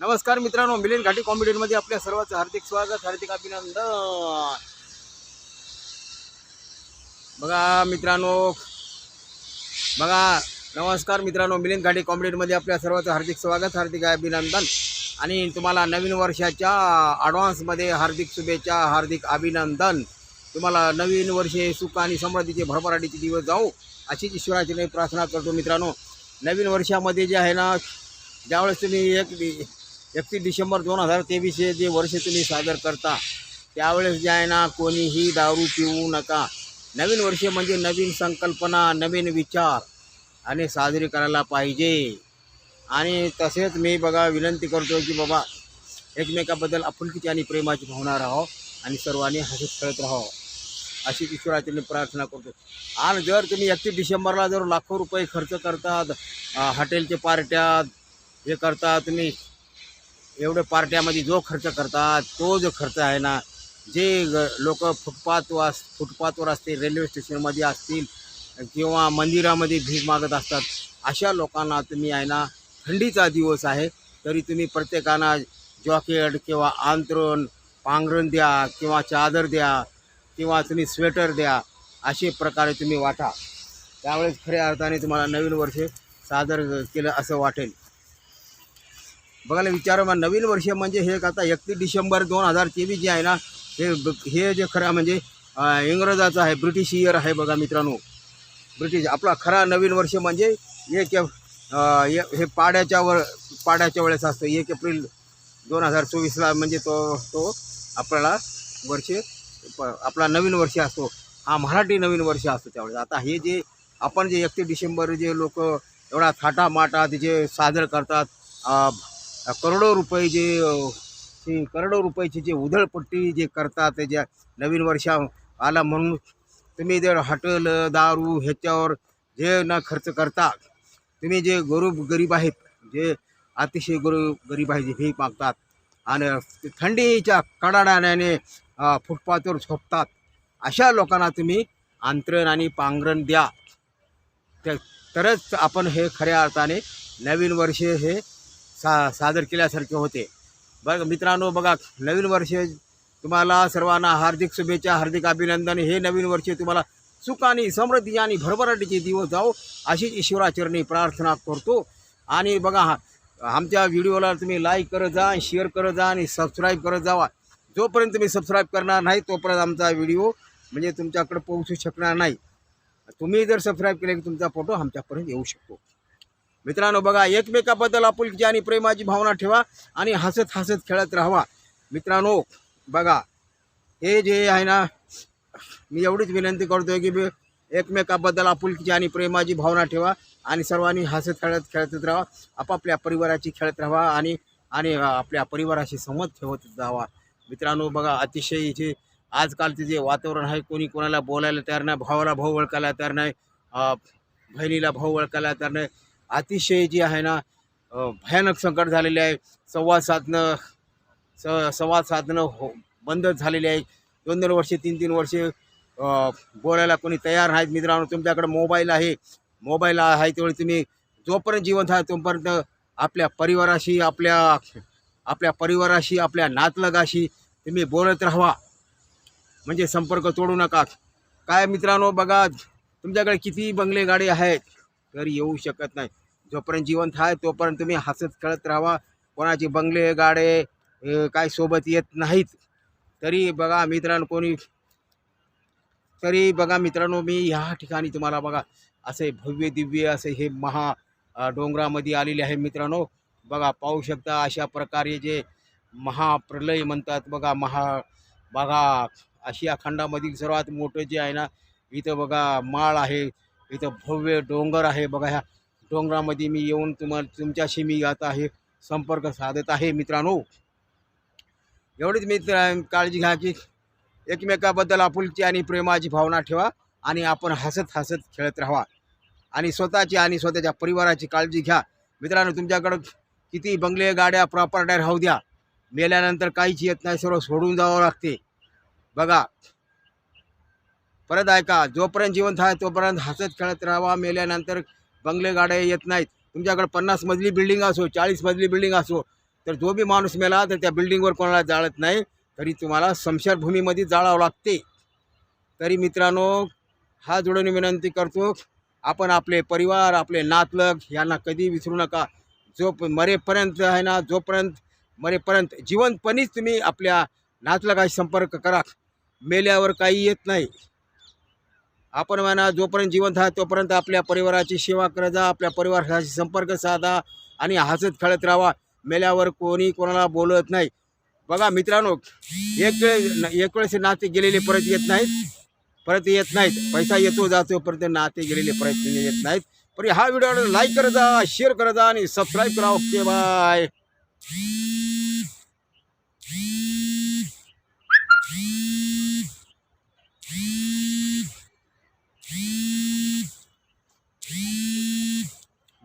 नमस्कार मित्रांनो मिलिन घाटी कॉम्पिटेटमध्ये आपल्या सर्वांचं हार्दिक स्वागत हार्दिक अभिनंदन. बघा मित्रांनो बघा नमस्कार मित्रांनो मिलिन घाटी कॉम्पिटेटमध्ये आपल्या सर्वांचं हार्दिक स्वागत हार्दिक अभिनंदन. आणि तुम्हाला नवीन वर्षाच्या ॲडव्हान्समध्ये हार्दिक शुभेच्छा हार्दिक अभिनंदन. तुम्हाला नवीन वर्षे सुख आणि समृद्धीचे भरभराटीचे दिवस जाऊ अशीच ईश्वराची प्रार्थना करतो मित्रांनो. नवीन वर्षामध्ये जे आहे ना ज्यावेळेस तुम्ही एक एकतीस डिसेंबर दोन हजार तेवीस हे जे वर्ष तुम्ही सादर करता त्यावेळेस जे आहे ना कोणीही दारू पिऊ नका. नवीन वर्ष म्हणजे नवीन संकल्पना नवीन विचार आणि साजरी करायला पाहिजे. आणि तसेच मी बघा विनंती करतो की बाबा एकमेकाबद्दल आपुलकीची आणि प्रेमाची भावना राहो आणि सर्वांनी हसत खेळत राहो. अशी ईश्वराची प्रार्थना करतो. आणि जर तुम्ही एकतीस डिसेंबरला जर लाखो रुपये खर्च करतात हॉटेलचे पार्ट्या हे करता तुम्ही एवढे पार्ट्यामध्ये जो खर्च करतात तो जो खर्च आहे ना जे लोक फुटपाथ वास फुटपाथवर असतील रेल्वे स्टेशनमध्ये असतील किंवा मंदिरामध्ये भीक मागत असतात अशा लोकांना तुम्ही आहे ना थंडीचा दिवस आहे तरी तुम्ही प्रत्येकांना जॉकेट किंवा आंतरण पांघरण द्या किंवा चादर द्या किंवा तुम्ही स्वेटर द्या असे प्रकारे तुम्ही वाटा. त्यावेळेस खऱ्या अर्थाने तुम्हाला नवीन वर्ष सादर केलं असं वाटेल. बघायला विचार मग नवीन वर्ष म्हणजे हे आता एकतीस डिसेंबर दोन हजार तेवीस जे आहे ना हे ब- हे जे खरं म्हणजे इंग्रजाचं आहे ब्रिटिश इयर आहे बघा मित्रांनो. ब्रिटिश आपला खरा नवीन वर्ष म्हणजे एक हे- पाड्याच्या वर पाड्याच्या वेळेस असतो. एक एप्रिल दोन हजार चोवीसला म्हणजे तो तो आपल्याला वर्ष आपला नवीन वर्ष असतो. हा मराठी नवीन वर्ष असतो त्यावेळेस. आता हे जे आपण जे एकतीस डिसेंबर जे लोक एवढा थाटामाटात जे साजरं करतात करोडो रुपये जे ते करोडो रुपयाची जे उधळपट्टी जे करतात ज्या नवीन वर्षा आला म्हणून तुम्ही जर हॉटेल दारू ह्याच्यावर जे न खर्च करता तुम्ही जे गरीब गरीब आहेत जे अतिशय गरीब गरीब आहेत जे भीक मागतात आणि थंडीच्या कडाडाण्याने फुटपाथवर झोपतात अशा लोकांना तुम्ही आंतरण आणि पांघरण द्या. तरच आपण हे खऱ्या अर्थाने नवीन वर्ष हे सा सादर केल्यासारखे होते. बघ मित्रांनो बघा नवीन वर्ष तुम्हाला सर्वांना हार्दिक शुभेच्छा हार्दिक अभिनंदन. हे नवीन वर्ष तुम्हाला सुख आणि समृद्धी आणि भरभराटीचे दिवस जाओ अशीच ईश्वराचरणी प्रार्थना करतो. आणि बघा हा आमच्या व्हिडिओला तुम्ही लाईक करत जा शेअर करत जा आणि सबस्क्राईब करत जावा. जोपर्यंत तुम्ही सबस्क्राईब करणार नाही तोपर्यंत आमचा व्हिडिओ म्हणजे तुमच्याकडे पोहोचू शकणार नाही. तुम्ही जर सबस्क्राईब केले की तुमचा फोटो आमच्यापर्यंत येऊ शकतो. मित्रांनो बघा एकमेकाबद्दल आपुलकी आणि प्रेमाची भावना ठेवा आणि हसत हसत खेळत राहावा. मित्रांनो बघा हे जे आहे ना मी एवढीच विनंती करतोय की एकमेकाबद्दल आपुलकीची आणि प्रेमाची भावना ठेवा आणि सर्वांनी हसत खेळत खेळतच राहा. आपापल्या परिवाराची खेळत राहा आणि आणि आपल्या परिवाराशी संमत ठेवत जावा मित्रांनो बघा अतिशय जे आजकालचे जे वातावरण आहे कोणी कोणाला बोलायला तयार नाही भावाला भाऊ ओळखायला तयार नाही बहिणीला भाऊ ओळखायला तयार नाही अतिशय जे आहे ना भयानक संकट झालेले आहे. संवाद साधणं स संवाद साधणं हो बंद झालेले आहे. दोन दोन वर्षे तीन तीन वर्षे बोलायला कोणी तयार नाहीत मित्रांनो. तुमच्याकडे मोबाईल आहे. मोबाईल आहे त्यावेळी तुम्ही जोपर्यंत जिवंत आहे तोपर्यंत आपल्या परिवाराशी आपल्या आपल्या परिवाराशी आपल्या नातलगाशी तुम्ही बोलत राहावा. म्हणजे संपर्क तोडू नका. काय मित्रांनो बघा तुमच्याकडे किती बंगले गाडी आहेत? तरी येऊ शकत नाही. जोपर्यंत जिवंत आहे तोपर्यंत तुम्ही हसत खेळत राहा. कोणाचे बंगले गाडे काय सोबत येत नाहीत. तरी बघा मित्रांनो कोणी तरी बघा मित्रांनो मी ह्या ठिकाणी तुम्हाला बघा असे भव्य दिव्य असे हे महा डोंगरामध्ये आलेले आहे मित्रांनो. बघा पाहू शकता अशा प्रकारे जे महाप्रलय म्हणतात बघा महा बघा आशिया खंडामधील सर्वात मोठं जे आहे ना इथं बघा माळ आहे. इथं भव्य डोंगर आहे. बघा ह्या डोंगरामध्ये मी येऊन तुम्हाला तुमच्याशी मी आता हे संपर्क साधत आहे मित्रांनो. एवढीच मित्र काळजी घ्या की एकमेकाबद्दल आपुलकी आणि प्रेमाची भावना ठेवा आणि आपण हसत हसत खेळत राहा आणि स्वतःची आणि स्वतःच्या परिवाराची काळजी घ्या. मित्रांनो तुमच्याकडं किती बंगले गाड्या प्रॉपर्ट्या राहू द्या. मेल्यानंतर काहीच येत नाही सर्व सोडून जावं लागते. बघा परत ऐका जोपर्यंत जिवंत आहे तोपर्यंत हसत खेळत राहावा. मेल्यानंतर बंगले गाड्या येत नाहीत. तुमच्याकडे पन्नास मजली बिल्डिंग असो चाळीस मजली बिल्डिंग असो तर जो बी माणूस मेला तर त्या बिल्डिंगवर कोणाला जाळत नाही. तरी तुम्हाला संसारभूमीमध्ये जाळावं लागते. तरी मित्रांनो हा जोडून विनंती करतो आपण आपले परिवार आपले नातलग यांना कधी विसरू नका. जो प- मरेपर्यंत आहे ना जोपर्यंत मरेपर्यंत जिवंतपणीच तुम्ही आपल्या नातलगाशी संपर्क करा. मेल्यावर काही येत नाही. आपण म्हणा जोपर्यंत जिवंत आहात तोपर्यंत आपल्या परिवाराची सेवा करत जा आपल्या परिवाराशी संपर्क साधा आणि हसत खेळत राहा. मेल्यावर कोणी कोणाला बोलत नाही. बघा मित्रांनो एक वेळ एक वेळेस नाते गेलेले परत येत नाहीत. परत येत नाहीत. पैसा येतो जातो परत नाते गेलेले परत येत नाहीत. पण हा व्हिडिओ लाईक करत जा शेअर करत जा आणि सबस्क्राईब करा. ओके बाय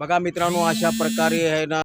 बघा मित्रांनो अशा प्रकारे आहे ना